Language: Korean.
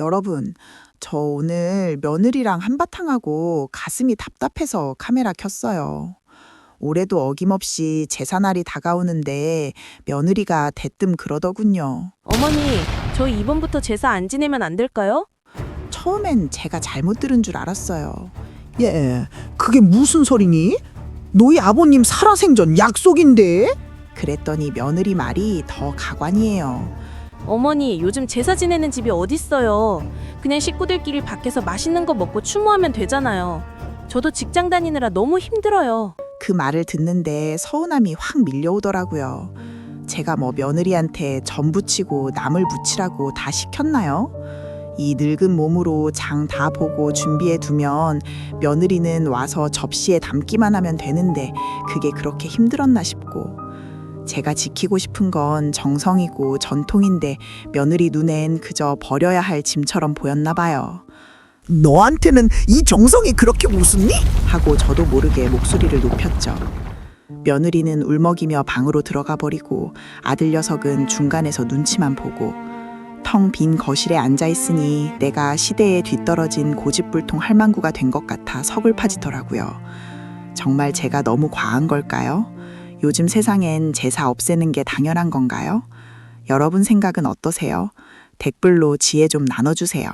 여러분, 저 오늘 며느리랑 한바탕하고 가슴이 답답해서 카메라 켰어요. 올해도 어김없이 제사날이 다가오는데 며느리가 대뜸 그러더군요. 어머니, 저희 이번부터 제사 안 지내면 안 될까요? 처음엔 제가 잘못 들은 줄 알았어요. 예, 그게 무슨 소리니? 너희 아버님 살아생전 약속인데? 그랬더니 며느리 말이 더 가관이에요. 어머니, 요즘 제사 지내는 집이 어딨어요. 그냥 식구들끼리 밖에서 맛있는 거 먹고 추모하면 되잖아요. 저도 직장 다니느라 너무 힘들어요. 그 말을 듣는데 서운함이 확 밀려오더라고요. 제가 뭐 며느리한테 전 부치고 남을 부치라고 다 시켰나요? 이 늙은 몸으로 장 다 보고 준비해 두면 며느리는 와서 접시에 담기만 하면 되는데 그게 그렇게 힘들었나 싶고 제가 지키고 싶은 건 정성이고 전통인데 며느리 눈엔 그저 버려야 할 짐처럼 보였나 봐요. 너한테는 이 정성이 그렇게 우습니? 하고 저도 모르게 목소리를 높였죠. 며느리는 울먹이며 방으로 들어가 버리고 아들 녀석은 중간에서 눈치만 보고 텅 빈 거실에 앉아 있으니 내가 시대에 뒤떨어진 고집불통 할망구가 된 것 같아 서글파지더라고요. 정말 제가 너무 과한 걸까요? 요즘 세상엔 제사 없애는 게 당연한 건가요? 여러분 생각은 어떠세요? 댓글로 지혜 좀 나눠주세요.